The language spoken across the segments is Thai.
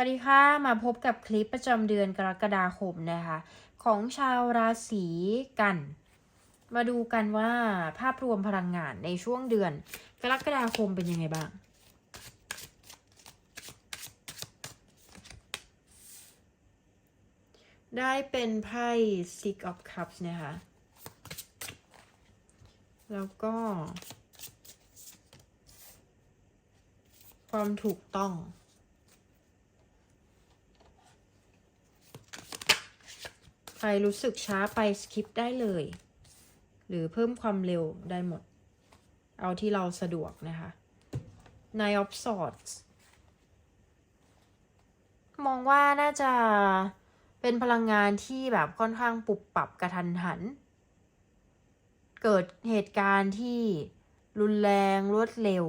วัสดีค่ะ มาพบกับคลิปประจำเดือนกรกฎาคมนะคะ ของชาวราศีกัน มาดูกันว่าภาพรวมพลังงานในช่วงเดือนกรกฎาคมเป็นยังไงบ้าง ได้เป็นไพ่ Six of Cups นะคะ แล้วก็ ความถูกต้อง ใครรู้สึกช้าไปสคิปได้เลย หรือเพิ่มความเร็วได้หมด เอาที่เราสะดวกนะคะ Nine of Swords มองว่าน่าจะเป็นพลังงานที่แบบค่อนข้างปรับปรับกระทันหัน เกิดเหตุการณ์ที่รุนแรงรวดเร็ว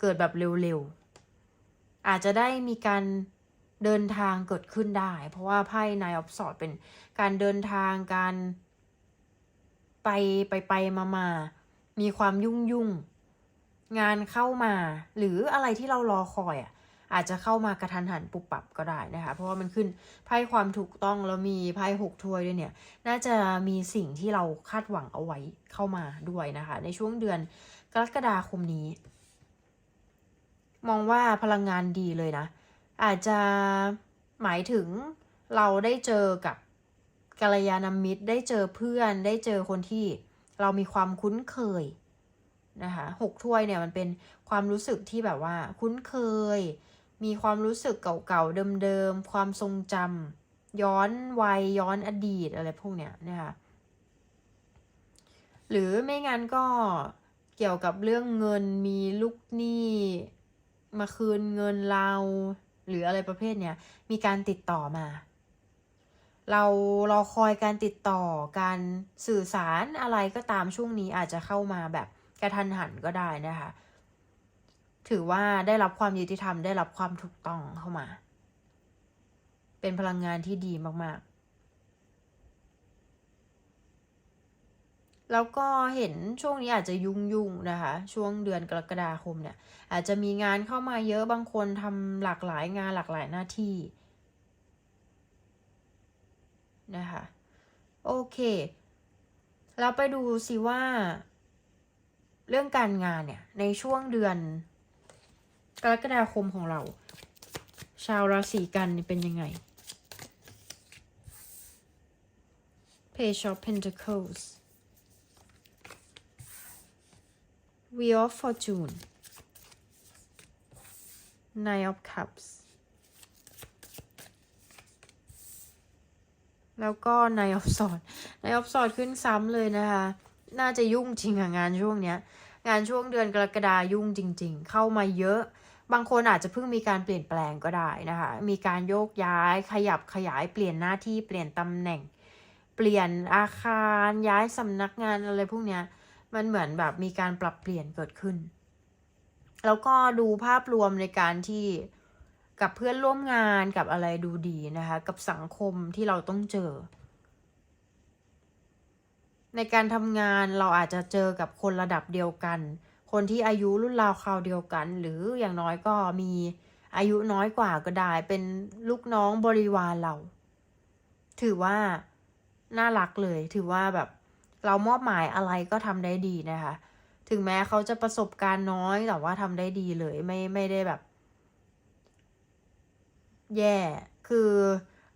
เกิดแบบเร็วๆ อาจจะได้มีการเดินทางเกิดขึ้นได้ เพราะว่าไพ่นายออฟสอดเป็น การเดินทางการไปไปไปมามามีความยุ่งยุ่งงานเข้ามา หรืออะไรที่เรารอคอยอะ อาจจะเข้ามากระทันหันปุบปับก็ได้นะคะ เพราะว่ามันขึ้นไพ่ความถูกต้องแล้วมีไพ่หกถ้วยด้วยเนี่ย น่าจะมีสิ่งที่เราคาดหวังเอาไว้เข้ามาด้วยนะคะ ในช่วงเดือนกรกฎาคมนี้ มองว่าพลังงานดีเลยนะ อาจจะหมายถึงเราได้เจอกับ กัลยาณมิตรได้เจอเพื่อนได้เจอคนที่เรามีความคุ้นเคยนะคะหกถ้วยเนี่ยมันเป็นความรู้สึกที่แบบว่า คุ้นเคย มีความรู้สึกเก่าๆเดิมๆความทรงจำย้อนวัยย้อนอดีตอะไรพวกเนี้ยนะคะหรือไม่งั้นก็เกี่ยวกับเรื่องเงินมีลูกหนี้มาคืนเงินเรา หรืออะไรประเภทเนี้ยมีการติดต่อมา เรารอคอยการติดต่อการสื่อสารอะไรก็ตามช่วงนี้อาจจะเข้ามาแบบกระทันหันก็ได้นะคะ ถือว่าได้รับความยุติธรรมได้รับความถูกต้องเข้ามา เป็นพลังงานที่ดีมากๆ แล้วก็เห็นช่วงนี้อาจจะยุ่งๆนะคะ ช่วงเดือนกรกฎาคมเนี่ย อาจจะมีงานเข้ามาเยอะบางคนทำหลากหลายงานหลากหลายหน้าที่ นะคะ โอเค เราไปดูสิว่า เรื่องการงานเนี่ย ในช่วงเดือน กรกฎาคมของเรา ชาวราศีกันเป็นยังไง Page of Pentacles Wheel of Fortune Nine of Cups แล้วก็ Nine of Swords Nine of Swords ขึ้นซ้ำเลยนะคะ น่าจะยุ่งจริงอะงานช่วงเนี้ย งานช่วงเดือนกรกฎายุ่งจริง ๆ เข้ามาเยอะ บางคนอาจจะเพิ่งมีการเปลี่ยนแปลงก็ได้นะคะ มีการโยกย้ายขยับขยายเปลี่ยนหน้าที่เปลี่ยนตำแหน่ง เปลี่ยนอาคารย้ายสำนักงานอะไรพวกเนี้ย มันเหมือนแบบมีการปรับเปลี่ยนเกิดขึ้น แล้วก็ดูภาพรวมในการที่ กับเพื่อนร่วมงานกับอะไรดูดีนะคะ กับสังคมที่เราต้องเจอ ในการทำงานเราอาจจะเจอกับคนระดับเดียวกัน คนที่อายุรุ่นราวคราวเดียวกัน หรืออย่างน้อยก็มีอายุน้อยกว่าก็ได้ เป็นลูกน้องบริวารเรา ถือว่าน่ารักเลย ถือว่าแบบเรามอบหมายอะไรก็ทำได้ดีนะคะ ถึงแม้เขาจะประสบการณ์น้อยแต่ว่าทำได้ดีเลย ไม่ไม่ได้แบบ แย่ คือ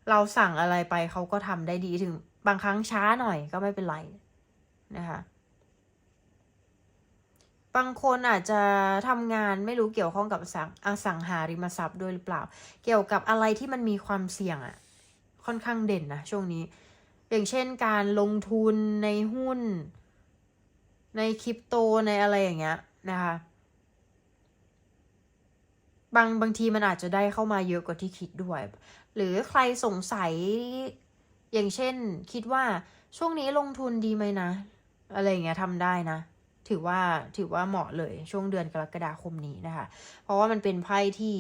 เราสั่งอะไรไปเขาก็ทำได้ดีถึงบางครั้งช้าหน่อยก็ไม่เป็นไรนะคะบางคนอาจจะทำงานไม่รู้เกี่ยวข้องกับสังอสังหาริมทรัพย์ด้วยหรือเปล่า เกี่ยวกับอะไรที่มันมีความเสี่ยงอะค่อนข้างเด่นนะช่วงนี้ อย่างเช่นการลงทุนในหุ้น ในคริปโตในอะไรอย่างเงี้ยนะคะ บางบางทีมันอาจจะได้เข้ามาเยอะกว่าที่คิดด้วย หรือใครสงสัยอย่างเช่น คิดว่าช่วงนี้ลงทุนดีไหมนะ อะไรเงี้ยทำได้นะ ถือว่าถือว่าเหมาะเลยช่วงเดือนกรกฎาคมนี้นะคะ เพราะว่ามันเป็นไพ่ที่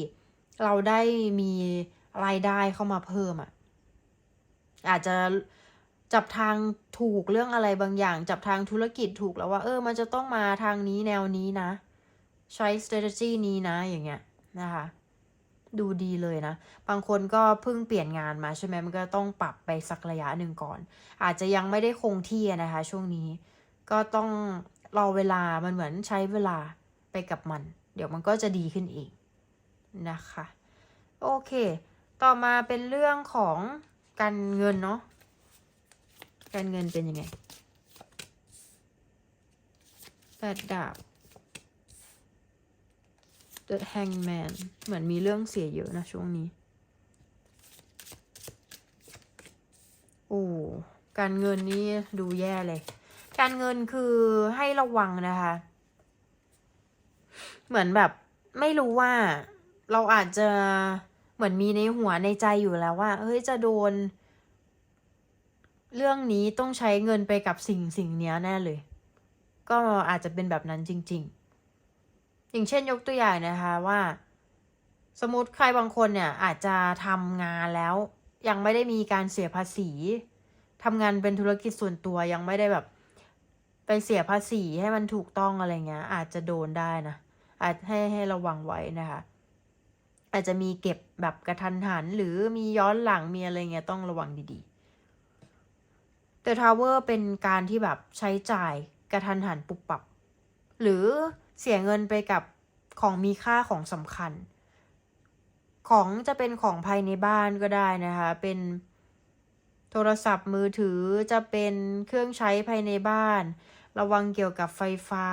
เราได้มีรายได้เข้ามาเพิ่มอะ่ะ อาจจะจับทางถูกเรื่องอะไรบางอย่าง จับทางธุรกิจถูกแล้วว่า เออ มันจะต้องมาทางนี้แนวนี้นะ ใช้ strategy นี้นะอย่างเงี้ย นะคะ ดูดีเลยนะ บางคนก็เพิ่งเปลี่ยนงานมาใช่ไหมมันก็ต้องปรับไปสักระยะหนึ่งก่อน อาจจะยังไม่ได้คงที่นะคะ ช่วงนี้ก็ต้องรอเวลามันเหมือนใช้เวลาไปกับมัน เดี๋ยวมันก็จะดีขึ้นเองนะคะ โอเค ต่อมาเป็นเรื่องของการเงินเนาะการเงินเป็นยังไงแปดดาบ The Hangman เหมือนมีเรื่องเสียเยอะนะช่วงนี้ โอ้ การเงินนี่ดูแย่เลย การเงินคือให้ระวังนะคะ เหมือนแบบไม่รู้ว่าเราอาจจะเหมือนมีในหัวในใจอยู่แล้วว่า เฮ้ยจะโดน เรื่องนี้ต้องใช้เงินไปกับสิ่งสิ่งนี้แน่เลย ก็อาจจะเป็นแบบนั้นจริง ๆ อย่างเช่นยกตัวอย่างนะคะว่า สมมติใครบางคนเนี่ยอาจจะทำงานแล้ว ยังไม่ได้มีการเสียภาษีทำงานเป็นธุรกิจส่วนตัวยังไม่ได้แบบ ไปเสียภาษีให้มันถูกต้องอะไรเงี้ย อาจจะโดนได้นะอาจให้ให้ระวังไว้นะคะ อาจจะมีเก็บแบบกระทันหัน หรือมีย้อนหลังมีอะไรเงี้ยต้องระวังดีๆ The Tower เป็นการที่แบบใช้จ่ายกระทันหันปุบปับ หรือ เสียเงินไปกับของมีค่าของสำคัญ ของจะเป็นของภายในบ้านก็ได้นะคะ เป็นโทรศัพท์มือถือจะเป็นเครื่องใช้ภายในบ้าน ระวังเกี่ยวกับไฟฟ้า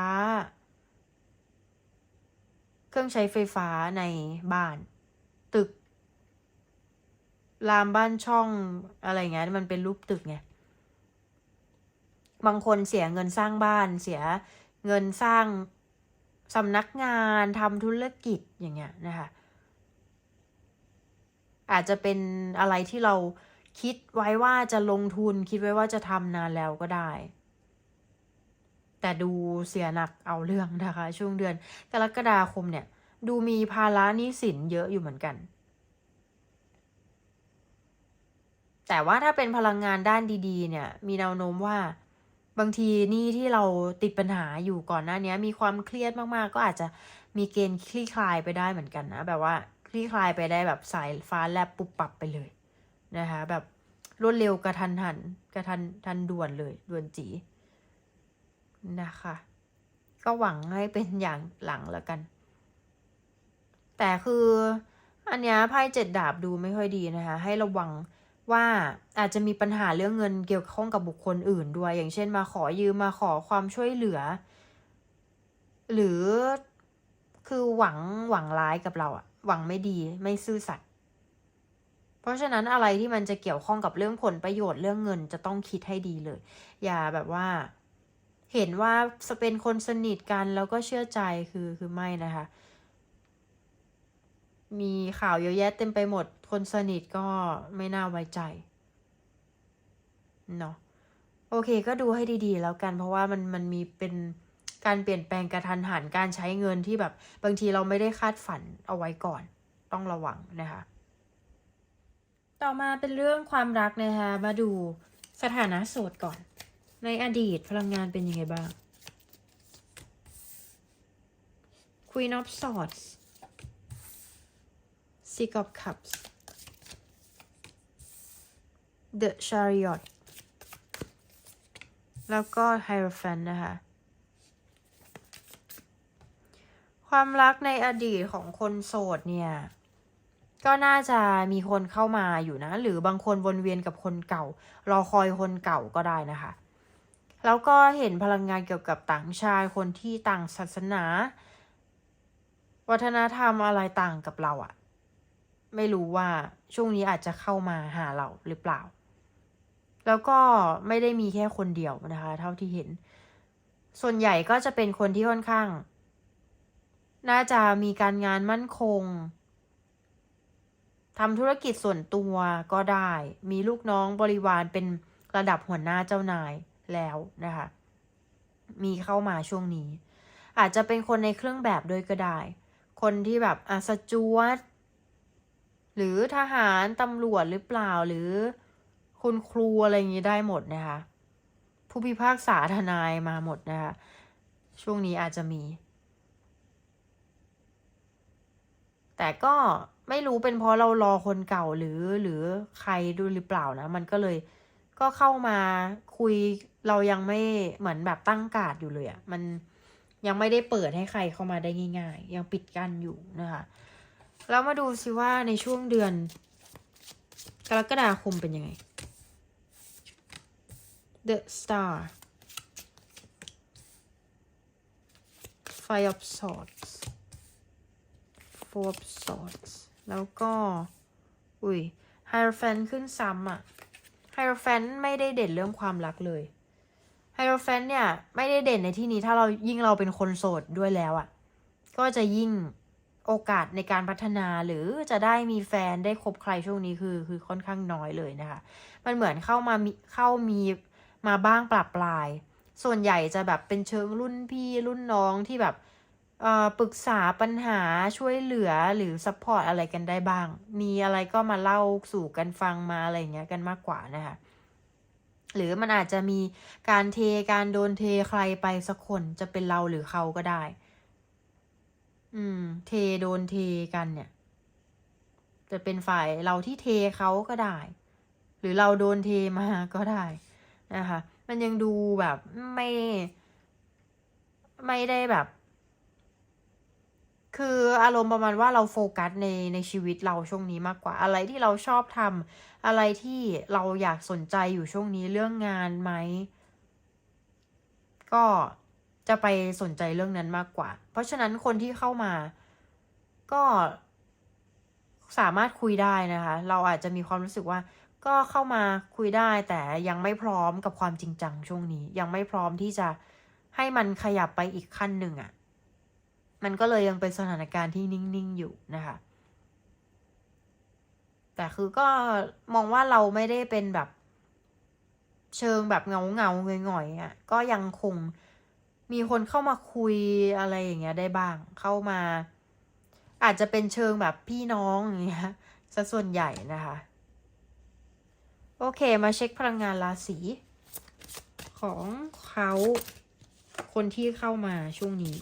เครื่องใช้ไฟฟ้าในบ้าน ตึก รามบ้านช่องอะไรเงี้ยมันเป็นรูปตึกไงบางคนเสียเงินสร้างบ้านเสียเงินสร้าง สำนักงานทำธุรกิจอย่างเงี้ยนะคะอาจจะเป็นอะไรที่เราคิดไว้ว่าจะลงทุนคิดไว้ว่าจะทำนานแล้วก็ได้ แต่ดูเสียหนักเอาเรื่องนะคะ ช่วงเดือนกรกฎาคมเนี่ย ดูมีภาระหนี้สินเยอะอยู่เหมือนกัน แต่ว่าถ้าเป็นพลังงานด้านดี ๆ เนี่ย มีแนวโน้มว่า บางทีนี้ที่เราติดปัญหาอยู่ก่อนหน้านี้มีความเครียดมากๆ ก็อาจจะมีเกณฑ์คลี่คลายไปได้เหมือนกันนะ แบบว่าคลี่คลายไปได้แบบสายฟ้าแลบปุบปับไปเลยนะคะ แบบรวดเร็วกระทันหันกระทันทันด่วนเลยด่วนจีนะคะ ก็หวังให้เป็นอย่างหลังแล้วกัน แต่คืออันเนี้ยไพ่เจ็ดดาบดูไม่ค่อยดีนะคะ ให้ระวัง ว่าอาจจะมีปัญหาเรื่องเงินเกี่ยวข้องกับบุคคลอื่นด้วย อย่างเช่นมาขอยืมมาขอความช่วยเหลือ หรือคือหวังหวังร้ายกับเราอะหวังไม่ดีไม่ซื่อสัตย์เพราะฉะนั้นอะไรที่มันจะเกี่ยวข้องกับเรื่องผลประโยชน์เรื่องเงินจะต้องคิดให้ดีเลย อย่าแบบว่า เห็นว่าจะเป็นคนสนิทกันแล้วก็เชื่อใจคือคือไม่นะคะ มีข่าวเยอะแยะเต็มไปหมด คนสนิทก็ไม่น่าไว้ใจ เนาะ โอเคก็ดูให้ดีๆ แล้วกัน เพราะว่ามันมันมีเป็นการเปลี่ยนแปลงกระทันหันการใช้เงินที่แบบ บางทีเราไม่ได้คาดฝันเอาไว้ก่อน ต้องระวังนะคะ ต่อมาเป็นเรื่องความรักนะคะ มาดูสถานะโสดก่อน ในอดีตพลังงานเป็นยังไงบ้าง Queen of Swords Six of Cups The Chariot แล้วก็ Hierophant นะคะ ความรักในอดีตของคนโสดเนี่ย ก็น่าจะมีคนเข้ามาอยู่นะ หรือบางคนวนเวียนกับคนเก่า รอคอยคนเก่าก็ได้นะคะ แล้วก็เห็นพลังงานเกี่ยวกับต่างชาติคนที่ต่างศาสนา วัฒนธรรมอะไรต่างกับเราอะ ไม่รู้ว่าช่วงนี้อาจจะเข้ามาหาเราหรือเปล่า แล้วก็ไม่ได้มีแค่คนเดียวนะคะ เท่าที่เห็น ส่วนใหญ่ก็จะเป็นคนที่ค่อนข้าง น่าจะมีการงานมั่นคงทำธุรกิจส่วนตัวก็ได้ มีลูกน้องบริวารเป็นระดับหัวหน้าเจ้านายแล้วนะคะ มีเข้ามาช่วงนี้ อาจจะเป็นคนในเครื่องแบบด้วยก็ได้ คนที่แบบอาสจวต หรือทหารตำรวจหรือเปล่าหรือคุณครูอะไรอย่างนี้ได้หมดนะคะ ผู้พิพากษาทนายมาหมดนะคะ ช่วงนี้อาจจะมี แต่ก็ไม่รู้เป็นเพราะเรารอคนเก่าหรือหรือใครดูหรือเปล่านะ มันก็เลยก็เข้ามาคุยเรายังไม่เหมือนแบบตั้งการ์ดอยู่เลยอะ่ะมันยังไม่ได้เปิดให้ใครเข้ามาได้ง่าย ๆ ยังปิดกั้นอยู่นะคะ แล้วมาดูสิว่าในช่วงเดือน กรกฎาคมเป็นยังไง The Star Five of Swords Four of Swords แล้วก็ อุ้ย Hierophant ขึ้นซ้ำอะ Hierophant ไม่ได้เด่นเรื่องความรักเลย Hierophant เนี่ย ไม่ได้เด่นในที่นี้ถ้าเรายิ่งเราเป็นคนโสดด้วยแล้วอะ ก็จะยิ่ง โอกาสในการพัฒนาหรือจะได้มีแฟนได้คบใครช่วงนี้คือคือค่อนข้างน้อยเลยนะคะ มันเหมือนเข้ามามีเข้ามีมาบ้างปรับปลาย ส่วนใหญ่จะแบบเป็นเชิงรุ่นพี่รุ่นน้องที่แบบปรึกษาปัญหาช่วยเหลือหรือซัพพอร์ตอะไรกันได้บ้าง มีอะไรก็มาเล่าสู่กันฟังมาอะไรเงี้ยกันมากกว่านะคะหรือมันอาจจะมีการเทการโดนเทใครไปสักคนจะเป็นเราหรือเขาก็ได้ อืม เทโดนเทกันเนี่ย จะเป็นฝ่ายเราที่เทเขาก็ได้ หรือเราโดนเทมาก็ได้นะคะ มันยังดูแบบไม่ ไม่ได้แบบ คืออารมณ์ประมาณว่าเราโฟกัสในในชีวิตเราช่วงนี้มากกว่า อะไรที่เราชอบทำอะไรที่เราอยากสนใจอยู่ช่วงนี้เรื่องงานไหมก็ จะไปสนใจเรื่องนั้นมากกว่า เพราะฉะนั้นคนที่เข้ามาก็สามารถคุยได้นะคะ เราอาจจะมีความรู้สึกว่า ก็เข้ามาคุยได้แต่ยังไม่พร้อมกับความจริงจังช่วงนี้ ยังไม่พร้อมที่จะให้มันขยับไปอีกขั้นหนึ่งอะ่ะ มันก็เลยยังเป็นสถานการณ์ที่นิ่งๆอยู่นะคะ แต่คือก็มองว่าเราไม่ได้เป็นแบบ เชิงแบบเงาเงาๆหงยๆอะ ก็ยังคง มีคนเข้ามาคุยอะไรอย่างเงี้ยได้บ้าง เข้ามา อาจจะเป็นเชิงแบบพี่น้องอย่างเงี้ยซะส่วนใหญ่นะคะ โอเคมาเช็คพลังงานราศีของเขาคนที่เข้ามาช่วงนี้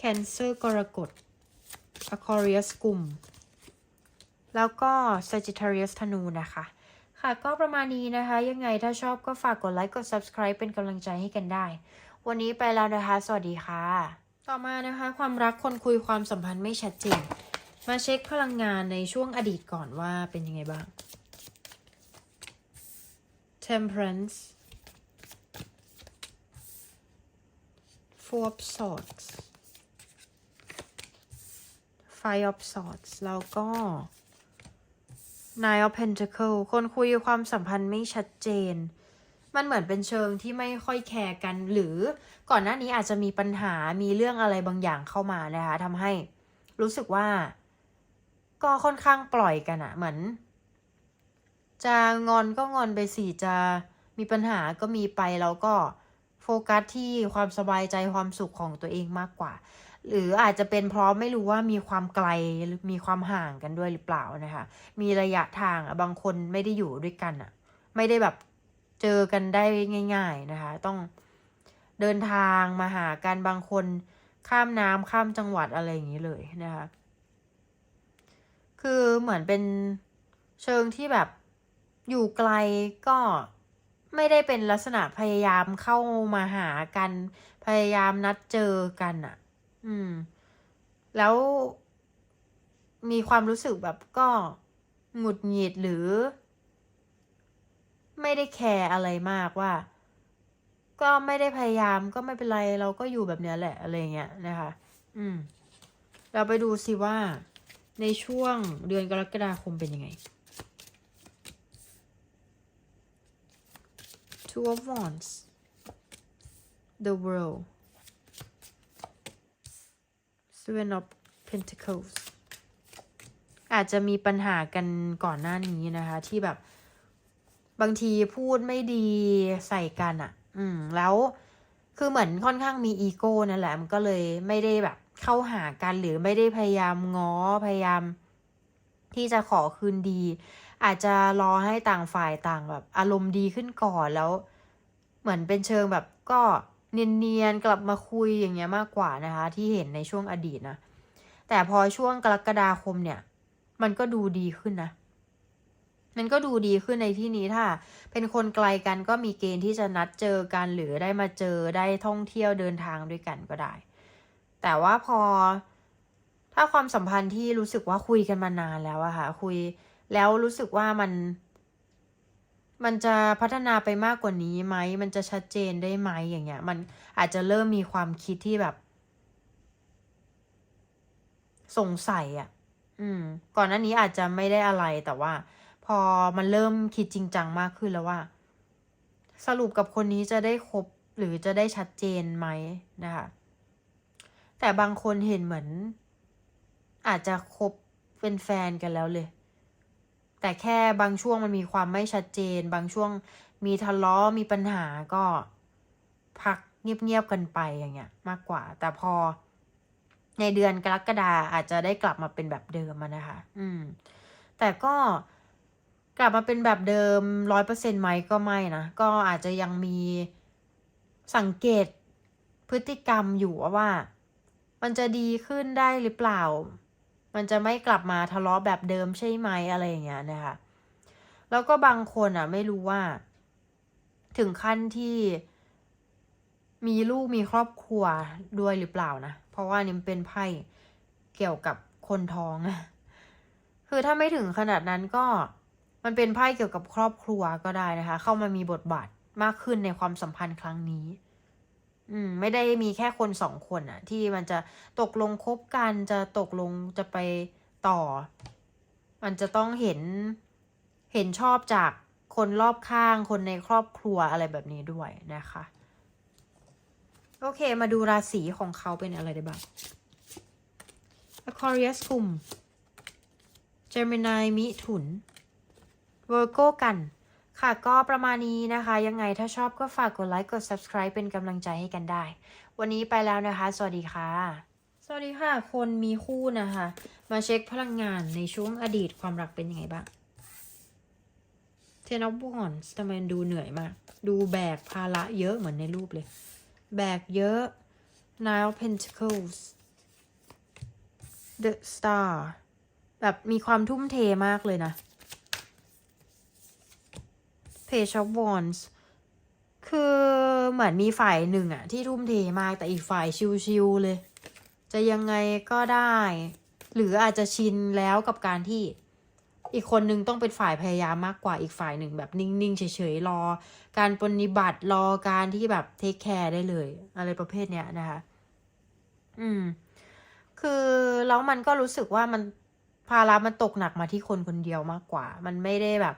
Cancer กรกฎ Aquarius กลุ่ม แล้วก็ Sagittarius ธนูนะคะ ค่ะก็ประมาณนี้นะคะ ยังไงถ้าชอบก็ฝากกดไลค์กด subscribe เป็นกำลังใจให้กันได้ วันนี้ไปแล้วนะคะ สวัสดีค่ะ ต่อมานะคะ ความรักคนคุยความสัมพันธ์ไม่ชัดเจน มาเช็คพลังงานในช่วงอดีตก่อนว่าเป็นยังไงบ้าง Temperance Four of Swords Five of Swords แล้วก็ Nine of Pentacle คนคุยความสัมพันธ์ไม่ชัดเจน มันเหมือนเป็นเชิงที่ไม่ค่อยแคร์กัน หรือก่อนหน้านี้อาจจะมีปัญหามีเรื่องอะไรบางอย่างเข้ามานะคะทำให้รู้สึกว่า ก็ค่อนข้างปล่อยกันอะเหมือน จะงอนก็งอนไปสิจะมีปัญหาก็มีไปแล้วก็โฟกัสที่ความสบายใจความสุขของตัวเองมากกว่า หรืออาจจะเป็นเพราะไม่รู้ว่ามีความไกลหรือมีความห่างกันด้วยหรือเปล่านะคะ มีระยะทางบางคนไม่ได้อยู่ด้วยกันอะไม่ได้แบบ เจอกันได้ง่าย ๆนะคะ ต้องเดินทางมาหากันบางคนข้ามน้ำข้ามจังหวัดอะไรอย่างนี้เลยนะคะ คือเหมือนเป็นเชิงที่แบบอยู่ไกลก็ไม่ได้เป็นลักษณะพยายามเข้ามาหากัน พยายามนัดเจอกันอะ่ะ อืม แล้วมีความรู้สึกแบบก็หงุดหงิดหรือ ไม่ได้แคร์อะไรมากว่า ก็ไม่ได้พยายามก็ไม่เป็นไรเราก็อยู่แบบเนี้ยแหละอะไรเงี้ยนะคะ อืม เราไปดูสิว่า ในช่วงเดือนกรกฎาคมเป็นยังไง Two of Wands The World Seven of Pentacles อาจจะมีปัญหากันก่อนหน้านี้นะคะ ที่แบบ บางทีพูดไม่ดีใส่กันอะ่ะ อืม แล้วคือเหมือนค่อนข้างมีอีโก้นั่นแหละ มันก็เลยไม่ได้แบบเข้าหากันหรือไม่ได้พยายามง้อพยายาม ที่จะขอคืนดี อาจจะรอให้ต่างฝ่ายต่างแบบ อารมณ์ดีขึ้นก่อนแล้ว เหมือนเป็นเชิงแบบก็เนียนๆกลับมาคุยอย่างเงี้ยมากกว่านะคะ ที่เห็นในช่วงอดีตนะแต่พอช่วงกรกฎาคมเนี่ย มันก็ดูดีขึ้นนะ มันก็ดูดีขึ้นในที่นี้ถ้า เป็นคนไกลกันก็มีเกณฑ์ที่จะนัดเจอกันหรือได้มาเจอได้ท่องเที่ยวเดินทางด้วยกันก็ได้ แต่ว่าพอ ถ้าความสัมพันธ์ที่รู้สึกว่าคุยกันมานานแล้วอะค่ะคุยแล้วรู้สึกว่ามัน มันจะพัฒนาไปมากกว่านี้ไหมมันจะชัดเจนได้ไหมอย่างเงี้ย มันอาจจะเริ่มมีความคิดที่แบบ สงสัยอะ่ะ อืม ก่อนหน้านี้อาจจะไม่ได้อะไรแต่ว่า พอมันเริ่มคิดจริงจังมากขึ้นแล้วว่า สรุปกับคนนี้จะได้คบหรือจะได้ชัดเจนไหมนะคะแต่บางคนเห็นเหมือน อาจจะคบเป็นแฟนกันแล้วเลย แต่แค่บางช่วงมันมีความไม่ชัดเจน บางช่วงมีทะเลาะมีปัญหาก็พักเงียบๆกันไปอย่างเงี้ย มากกว่า แต่พอในเดือนกรกฎาอาจจะได้กลับมาเป็นแบบเดิมนะคะ อืม แต่ก็ กลับมาเป็นแบบเดิมร้อยเปอร์เซ็นต์ไหมก็ไม่นะ ก็อาจจะยังมีสังเกตพฤติกรรมอยู่ว่า มันจะดีขึ้นได้หรือเปล่า มันจะไม่กลับมาทะเลาะแบบเดิมใช่ไหมอะไรอย่างเงี้ยนะคะแล้วก็บางคนอะ ไม่รู้ว่า ถึงขั้นที่มีลูกมีครอบครัวด้วยหรือเปล่านะ เพราะว่านี่เป็นไพ่เกี่ยวกับคนท้องอะคือถ้าไม่ถึงขนาดนั้นก็ มันเป็นไพ่เกี่ยวกับครอบครัวก็ได้นะคะ เข้ามามีบทบาทมากขึ้นในความสัมพันธ์ครั้งนี้ อืม ไม่ได้มีแค่คนสองคนอะที่มันจะตกลงคบกันจะตกลงจะไปต่อ มันจะต้องเห็นเห็นชอบจากคนรอบข้างคนในครอบครัวอะไรแบบนี้ด้วยนะคะ โอเค มาดูราศีของเขาเป็นอะไรได้บ้าง Aquarius กลุ่ม Gemini มิถุน Virgo กัน ค่ะก็ประมาณนี้นะคะ ยังไงถ้าชอบก็ฝากกดไลค์กด subscribe เป็นกำลังใจให้กันได้ วันนี้ไปแล้วนะคะ สวัสดีค่ะ สวัสดีค่ะ คนมีคู่นะคะ มาเช็คพลังงานในช่วงอดีตความรักเป็นยังไงบ้าง Ten of Wands ทำไมดูเหนื่อยมาก ดูแบกภาระเยอะเหมือนในรูปเลย แบกเยอะ Nine Pentacles The Star แบบมีความทุ่มเทมากเลยนะ Page of Wands คือเหมือนมีฝ่ายหนึ่งอะที่ทุ่มเทมากแต่อีกฝ่ายชิวๆเลย จะยังไงก็ได้ หรืออาจจะชินแล้วกับการที่อีกคนนึงต้องเป็นฝ่ายพยายามมากกว่าอีกฝ่ายหนึ่งแบบนิ่งๆเฉยๆรอ การปฏิบัติรอการที่แบบเทคแคร์ได้เลย อะไรประเภทเนี้ยนะคะ อืม คือแล้วมันก็รู้สึกว่ามันภาระมันตกหนักมาที่คนคนเดียวมากกว่า มันไม่ได้แบบ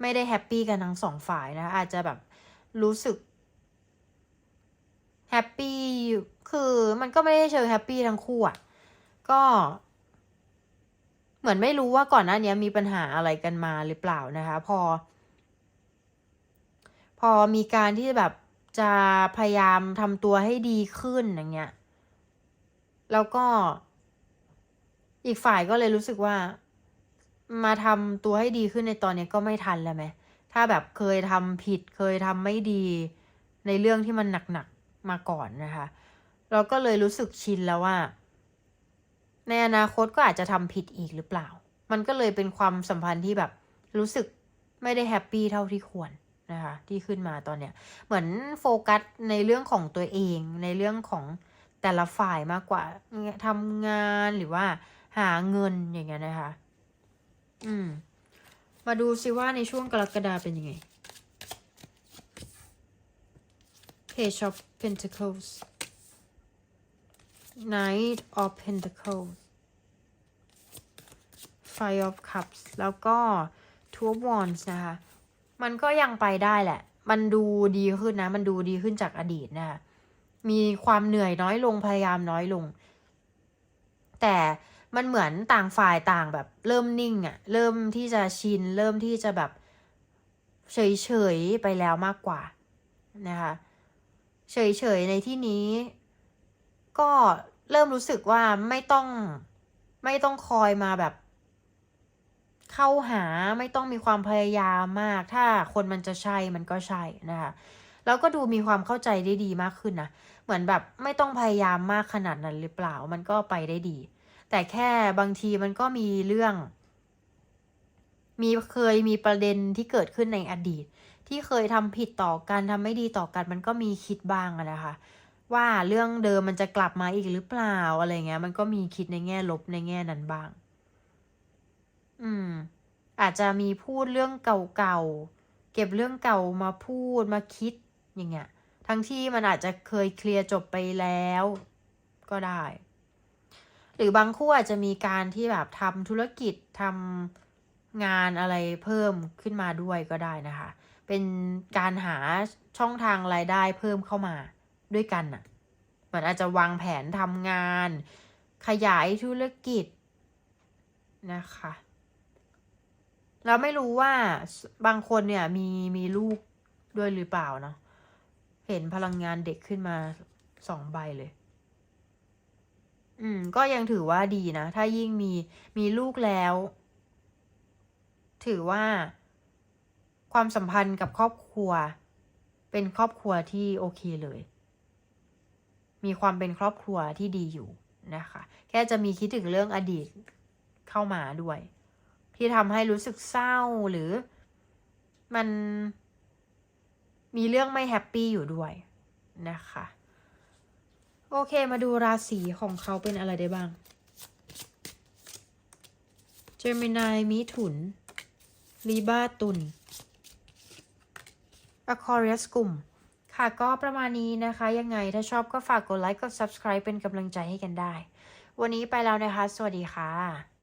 ไม่ได้แฮปปี้กันทั้งสองฝ่ายนะ อาจจะแบบรู้สึกแฮปปี้คือมันก็ไม่ได้เชิงแฮปปี้ทั้งคู่อะก็เหมือนไม่รู้ว่าก่อนหน้านี้มีปัญหาอะไรกันมาหรือเปล่านะคะ พอ พอมีการที่แบบจะพยายามทำตัวให้ดีขึ้นอย่างเงี้ย แล้วก็อีกฝ่ายก็เลยรู้สึกว่า มาทำตัวให้ดีขึ้นในตอนนี้ก็ไม่ทันแล้วไหมถ้าแบบเคยทำผิดเคยทำไม่ดี ในเรื่องที่มันหนักๆมาก่อนนะคะ เราก็เลยรู้สึกชินแล้วว่า ในอนาคตก็อาจจะทำผิดอีกหรือเปล่า มันก็เลยเป็นความสัมพันธ์ที่แบบรู้สึกไม่ได้แฮปปี้เท่าที่ควรนะคะที่ขึ้นมาตอนเนี้ยเหมือนโฟกัสในเรื่องของตัวเองในเรื่องของแต่ละฝ่ายมากกว่าทำงานหรือว่าหาเงินอย่างเงี้ยนะคะ อืม มาดูซิว่าในช่วงกรกฎาเป็นยังไง Page of Pentacles Knight of Pentacles Five of Cups แล้วก็ Two of Wands นะคะ มันก็ยังไปได้แหละ มันดูดีขึ้นนะ มันดูดีขึ้นจากอดีตนะคะมีความเหนื่อยน้อยลง พยายามน้อยลง แต่ มันเหมือนต่างฝ่ายต่างแบบ เริ่มนิ่งอะเริ่มที่จะชิน เริ่มที่จะแบบเฉยๆไปแล้วมากกว่านะคะเฉยๆในที่นี้ ก็เริ่มรู้สึกว่าไม่ต้องไม่ต้องคอยมาแบบ เข้าหาไม่ต้องมีความพยายามมาก ถ้าคนมันจะใช่มันก็ใช่นะคะแล้วก็ดูมีความเข้าใจได้ดีมากขึ้นนะเหมือนแบบไม่ต้องพยายามมากขนาดนั้นหรือเปล่ามันก็ไปได้ดี แต่แค่บางทีมันก็มีเรื่อง มีเคยมีประเด็นที่เกิดขึ้นในอดีต ที่เคยทำผิดต่อกันทำไม่ดีต่อกัน มันก็มีคิดบ้างนะคะ ว่าเรื่องเดิมมันจะกลับมาอีกหรือเปล่าอะไรเงี้ย มันก็มีคิดในแง่ลบในแง่นั้นบ้าง อืม อาจจะมีพูดเรื่องเก่าๆเก็บเรื่องเก่ามาพูดมาคิดอย่างเงี้ยทั้งที่มันอาจจะเคยเคลียร์จบไปแล้ว ก็ได้ หรือบางคู่อาจจะมีการที่แบบทำธุรกิจทำงานอะไรเพิ่มขึ้นมาด้วยก็ได้นะคะ เป็นการหาช่องทางรายได้เพิ่มเข้ามาด้วยกันน่ะเหมือนอาจจะวางแผนทำงาน ขยายธุรกิจนะคะเราไม่รู้ว่าบางคนเนี่ยมีมีลูกด้วยหรือเปล่าเนาะเห็นพลังงานเด็กขึ้นมาสองใบเลย อืม ก็ยังถือว่าดีนะ ถ้ายิ่งมีมีลูกแล้ว ถือว่า ความสัมพันธ์กับครอบครัว เป็นครอบครัวที่โอเคเลย มีความเป็นครอบครัวที่ดีอยู่นะคะ แค่จะมีคิดถึงเรื่องอดีตเข้ามาด้วย ที่ทำให้รู้สึกเศร้าหรือ มันมีเรื่องไม่แฮปปี้อยู่ด้วยนะคะ โอเคมาดูราศีของเขาเป็นอะไรได้บ้าง เจมินายมิถุนลีบาตุนอคอริ u s กลุ่ม ค่ะก็ประมาณนี้นะคะ ยังไงถ้าชอบก็ฝากกดไลค์กด subscribe เป็นกำลังใจให้กันได้ วันนี้ไปแล้วนะคะ สวัสดีค่ะ